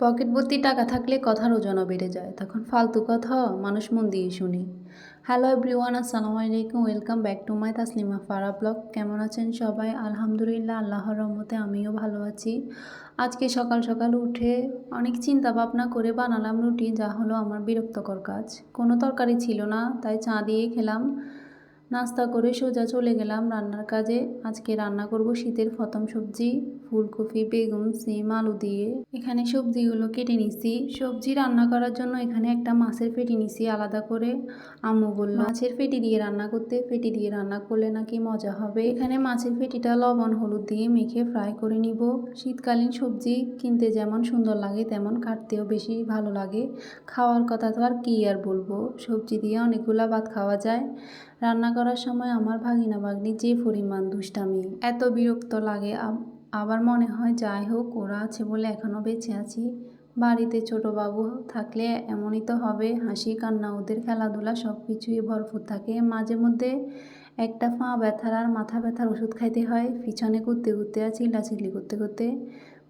Pocket ভর্তি টাকা থাকলে কথার ওজনও বেড়ে যায়। তখন ফালতু কথা, মানুষ মন দিয়ে শুনি। হ্যালো এভরিওয়ান, আসসালামু আলাইকুম। Welcome back to my Taslima Fara blog. কেমন আছেন সবাই? আলহামদুলিল্লাহ, আল্লাহর রহমতে আমিও ভালো আছি। আজকে সকাল সকাল উঠে অনেক চিন্তা ভাবনা করে বানালাম রুটি, যা হলো আমার বিরক্তকর কাজ। কোনো তরকারি ছিল না, তাই চা দিয়ে খেলাম। নাস্তা করে সোজা চলে গেলাম রান্নার কাজে। আজকে রান্না করব শীতের প্রথম সবজি, ফুলকপি, বেগুন, সিম, আলু দিয়ে। এখানে সবজিগুলো কেটে নিছি। সবজি রান্না করার জন্য এখানে একটা মাছের পেটি নিছি আলাদা করে। আম্মু বলল মাছের পেটি দিয়ে রান্না করতে, পেটি দিয়ে রান্না করলে নাকি মজা হবে। এখানে মাছের পেটিটা লবণ, হলুদ দিয়ে মেখে ফ্রাই করে নিব। শীতকালীন সবজি কিনতে যেমন সুন্দর লাগে, তেমন কাটতেও বেশি ভালো লাগে। খাওয়ার কথা তো আর কী আর বলব? সবজি দিয়ে অনেকগুলা ভাত খাওয়া যায়। রান্না করার সময় আমার ভাগিনা ভাগ্নি যে পরিমাণ দুষ্টামি, এত বিরক্ত লাগে। আবার মনে হয়, যাই হোক, ওরা আছে বলে এখনও বেঁচে আছি। বাড়িতে ছোট বাবু থাকলে এমনই তো হবে। হাসি, কান্না, ওদের খেলাধুলা সব কিছুই ভরপুর থাকে। মাঝে মধ্যে একটা পা ব্যথার আর মাথা ব্যথার ওষুধ খাইতে হয়। পিছনে ঘুরতে ঘুরতে আর চিল্লাচিল্লি করতে করতে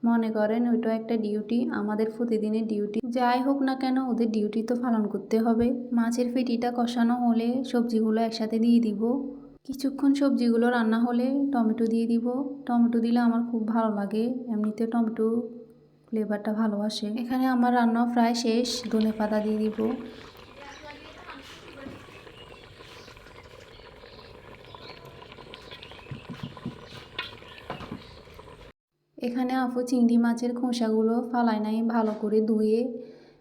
মনে করেন ওইটা একটা ডিউটি আমাদের প্রতিদিনের ডিউটি যাই হোক না কেন, ওদের ডিউটি তো পালন করতে হবে। মাছের পেটিটা কষানো হলে সবজিগুলো একসাথে দিয়ে দিব। কিছুক্ষণ সবজিগুলো রান্না হলে টমেটো দিয়ে দিব। টমেটো দিলে আমার খুব ভালো লাগে। এমনিতে টমেটো ফ্লেভারটা ভালো আসে। এখানে আমার রান্না প্রায় শেষ। ধনে পাতা দিয়ে দিব। এখানে আপু চিংড়ি মাছের খোসাগুলো ফালাই নাই ভালো করে ধুয়ে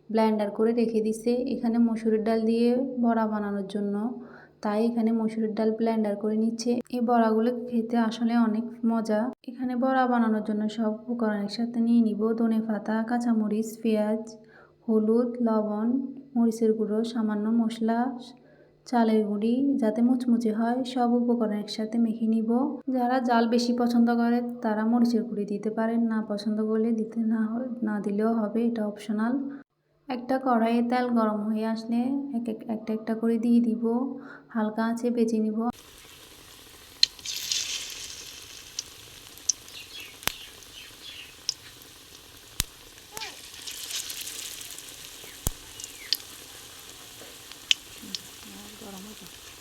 ব্লেন্ডার করে রেখে দিছে। এখানে মসুরের ডাল দিয়ে বড়া বানানোর জন্য। তাই এখানে মসুরের ডাল ব্লেন্ডার করে নিচ্ছে। এই বড়াগুলো খেতে আসলে অনেক মজা। এখানে বড়া বানানোর জন্য সব উপকরণ একসাথে নিয়ে নিব। ধনে পাতা, কাঁচামরিচ, পেঁয়াজ, হলুদ, লবণ, মরিচের গুঁড়ো, সামান্য মশলা চালের গুঁড়ি যাতে মুচমুচে হয়, সব উপকরণ একসাথে মেখে নিব। যারা জাল বেশি পছন্দ করে, তারা মরিচের গুঁড়ি দিতে পারেন। না পছন্দ করলে দিতে না না দিলেও হবে, এটা অপশনাল। একটা কড়াইয়ে তেল গরম হয়ে আসলে এক এক, একটা একটা করে দিয়ে দিব। হালকা আছে বেজে নিব। 거랑 하자.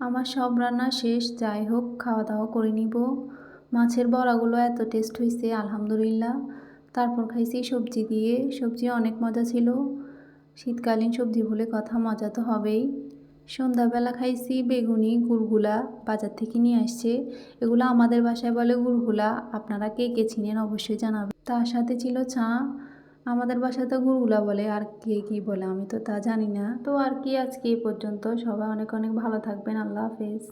আমার সব রান্না শেষ, যাই হোক খাওয়া দাওয়া করে নিব। মাছের বড়াগুলো এত টেস্ট হয়েছে আলহামদুলিল্লাহ। তারপর খাইছি সবজি দিয়ে। সবজি অনেক মজা ছিল। শীতকালীন সবজি বলে কথা, মজা তো হবেই। সন্ধ্যাবেলা খাইছি বেগুনি গুলগুলা বাজার থেকে নিয়ে আসছে। এগুলো আমাদের বাসায় বলে গুলগুলা আপনারা কে কে চিনেন অবশ্যই জানাবেন। তার সাথে ছিল চা। আমাদের বাসায় তো গুলগুলা বলে, আর কে কি বলে আমি তো তা জানি না। তো আর কি আজকে এই পর্যন্ত? সবাই অনেক অনেক ভালো থাকবেন, আল্লাহ হাফেজ।